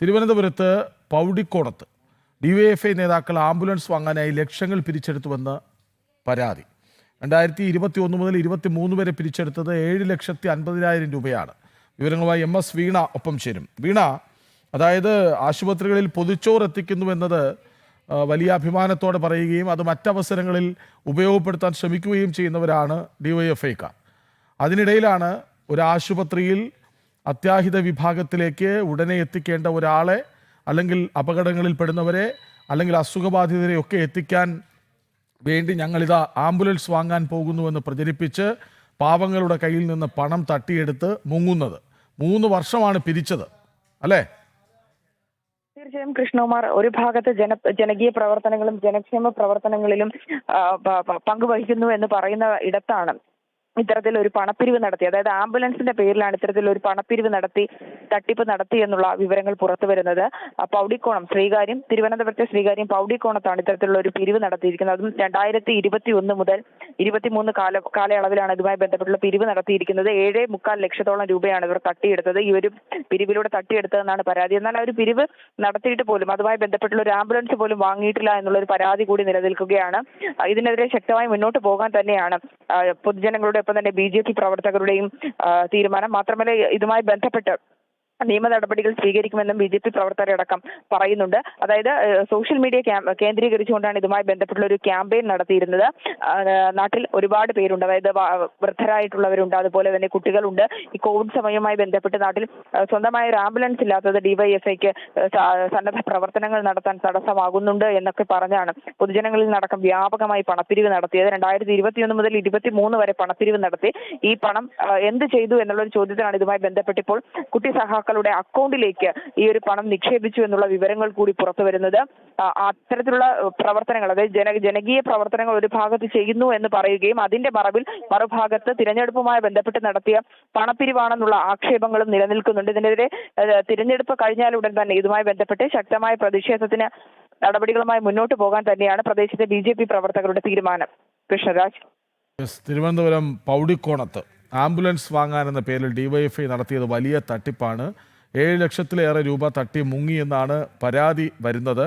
തിരുവനന്തപുരത്ത് പൗടിക്കോടത്ത് ഡിവൈഎഫ്ഐ നേതാക്കൾ ആംബുലൻസ് വാങ്ങാനായി ലക്ഷങ്ങൾ പിരിച്ചെടുത്തുവെന്ന് പരാതി. രണ്ടായിരത്തി ഇരുപത്തി ഒന്ന് മുതൽ ഇരുപത്തി മൂന്ന് വരെ പിരിച്ചെടുത്തത് ഏഴ് ലക്ഷത്തി അൻപതിനായിരം രൂപയാണ്. വിവരങ്ങളുമായി എം എസ് വീണ ഒപ്പം ചേരും. വീണ അതായത് ആശുപത്രികളിൽ പൊതിച്ചോറ് എത്തിക്കുന്നുവെന്നത് വലിയ അഭിമാനത്തോടെ പറയുകയും അത് മറ്റവസരങ്ങളിൽ ഉപയോഗപ്പെടുത്താൻ ശ്രമിക്കുകയും ചെയ്യുന്നവരാണ് ഡിവൈഎഫ്ഐക്കാർ. അതിനിടയിലാണ് ഒരു ആശുപത്രിയിൽ അത്യാഹിത വിഭാഗത്തിലേക്ക് ഉടനെ എത്തിക്കേണ്ട ഒരാളെ അല്ലെങ്കിൽ അപകടങ്ങളിൽ പെടുന്നവരെ അല്ലെങ്കിൽ അസുഖബാധിതരെ ഒക്കെ എത്തിക്കാൻ വേണ്ടി ഞങ്ങളിതാ ആംബുലൻസ് വാങ്ങാൻ പോകുന്നുവെന്ന് പ്രചരിപ്പിച്ച് പാവങ്ങളുടെ കയ്യിൽ നിന്ന് പണം തട്ടിയെടുത്ത് മുങ്ങുന്നത്. മൂന്ന് വർഷമാണ് പിരിച്ചത്. അല്ലേ? തീർച്ചയായും കൃഷ്ണകുമാർ ഒരു ഭാഗത്ത് ജന ജനകീയ പ്രവർത്തനങ്ങളും ജനക്ഷേമ പ്രവർത്തനങ്ങളിലും പങ്കുവഹിക്കുന്നു എന്ന് പറയുന്ന ഇടത്താണ്. ഇത്തരത്തിൽ ഒരു പണപ്പിരിവ് നടത്തി അതായത് ആംബുലൻസിന്റെ പേരിലാണ് ഇത്തരത്തിൽ ഒരു പണപ്പിരിവ് നടത്തി തട്ടിപ്പ് നടത്തി എന്നുള്ള വിവരങ്ങൾ പുറത്തു വരുന്നത്. പൗടിക്കോണം ശ്രീകാര്യം തിരുവനന്തപുരത്തെ ശ്രീകാര്യം പൗടിക്കോണത്താണ് ഇത്തരത്തിലുള്ള ഒരു പിരിവ് നടത്തിയിരിക്കുന്നത്. അതും രണ്ടായിരത്തി ഇരുപത്തി ഒന്ന് മുതൽ ഇരുപത്തിമൂന്ന് കാല കാലയളവിലാണ് ഇതുമായി ബന്ധപ്പെട്ടുള്ള പിരിവ് നടത്തിയിരിക്കുന്നത്. ഏഴ് മുക്കാൽ ലക്ഷത്തോളം രൂപയാണ് ഇവർ തട്ടിയെടുത്തത്. ഈ ഒരു പിരിവിലൂടെ തട്ടിയെടുത്തതെന്നാണ് പരാതി. എന്നാൽ ആ ഒരു പിരിവ് നടത്തിയിട്ട് പോലും അതുമായി ബന്ധപ്പെട്ടുള്ള ഒരു ആംബുലൻസ് പോലും വാങ്ങിയിട്ടില്ല എന്നുള്ള ഒരു പരാതി കൂടി നിലനിൽക്കുകയാണ്. ഇതിനെതിരെ ശക്തമായി മുന്നോട്ട് പോകാൻ തന്നെയാണ് പൊതുജനങ്ങളുടെ ഒപ്പം തന്നെ ബി ജെ പി പ്രവർത്തകരുടെയും തീരുമാനം. മാത്രമല്ല ഇതുമായി ബന്ധപ്പെട്ട് നിയമ നടപടികൾ സ്വീകരിക്കുമെന്നും ബി ജെ പി പ്രവർത്തകരടക്കം പറയുന്നുണ്ട്. അതായത് സോഷ്യൽ മീഡിയ കേന്ദ്രീകരിച്ചുകൊണ്ടാണ് ഇതുമായി ബന്ധപ്പെട്ടുള്ള ഒരു ക്യാമ്പയിൻ നടത്തിയിരുന്നത്. നാട്ടിൽ ഒരുപാട് പേരുണ്ട്. അതായത് വൃദ്ധരായിട്ടുള്ളവരുണ്ട്. അതുപോലെ തന്നെ കുട്ടികളുണ്ട്. ഈ കോവിഡ് സമയവുമായി ബന്ധപ്പെട്ട് നാട്ടിൽ സ്വന്തമായ ഒരു ആംബുലൻസ് ഇല്ലാത്തത് ഡിവൈഎഫ്ഐക്ക് സന്നദ്ധ പ്രവർത്തനങ്ങൾ നടത്താൻ തടസ്സമാകുന്നുണ്ട് എന്നൊക്കെ പറഞ്ഞാണ് പൊതുജനങ്ങളിൽ നിന്നടക്കം വ്യാപകമായി പണപ്പിരിവ് നടത്തിയത്. രണ്ടായിരത്തി ഇരുപത്തിയൊന്ന് മുതൽ ഇരുപത്തി മൂന്ന് വരെ പണപ്പിരിവ് നടത്തി. ഈ പണം എന്ത് ചെയ്തു എന്നുള്ള ഒരു ചോദ്യത്തിനാണ് ഇതുമായി ബന്ധപ്പെട്ടിപ്പോൾ കുട്ടി കുട്ടി സഹാക്കളുടെ അക്കൗണ്ടിലേക്ക് ഈ ഒരു പണം നിക്ഷേപിച്ചു എന്നുള്ള വിവരങ്ങൾ കൂടി പുറത്തു വരുന്നത്. അത്തരത്തിലുള്ള പ്രവർത്തനങ്ങൾ അതായത് ജന ജനകീയ പ്രവർത്തനങ്ങൾ ഒരു ഭാഗത്ത് ചെയ്യുന്നു എന്ന് പറയുകയും അതിന്റെ മറവിൽ മറുഭാഗത്ത് തിരഞ്ഞെടുപ്പുമായി ബന്ധപ്പെട്ട് നടത്തിയ പണപ്പിരിവാണെന്നുള്ള ആക്ഷേപങ്ങളും നിലനിൽക്കുന്നുണ്ട്. ഇതിനെതിരെ തിരഞ്ഞെടുപ്പ് കഴിഞ്ഞാലുടൻ തന്നെ ഇതുമായി ബന്ധപ്പെട്ട് ശക്തമായ പ്രതിഷേധത്തിന് നടപടികളുമായി മുന്നോട്ട് പോകാൻ തന്നെയാണ് പ്രദേശത്തെ ബി പ്രവർത്തകരുടെ തീരുമാനം. കൃഷ്ണരാജ്. തിരുവനന്തപുരം പൗടിക്കോണത്ത് ആംബുലൻസ് വാങ്ങാനെന്ന പേരിൽ ഡിവൈഎഫ്ഐ നടത്തിയത് വലിയ തട്ടിപ്പാണ്. ഏഴ് ലക്ഷത്തിലേറെ രൂപ തട്ടി മുങ്ങി എന്നാണ് പരാതി വരുന്നത്.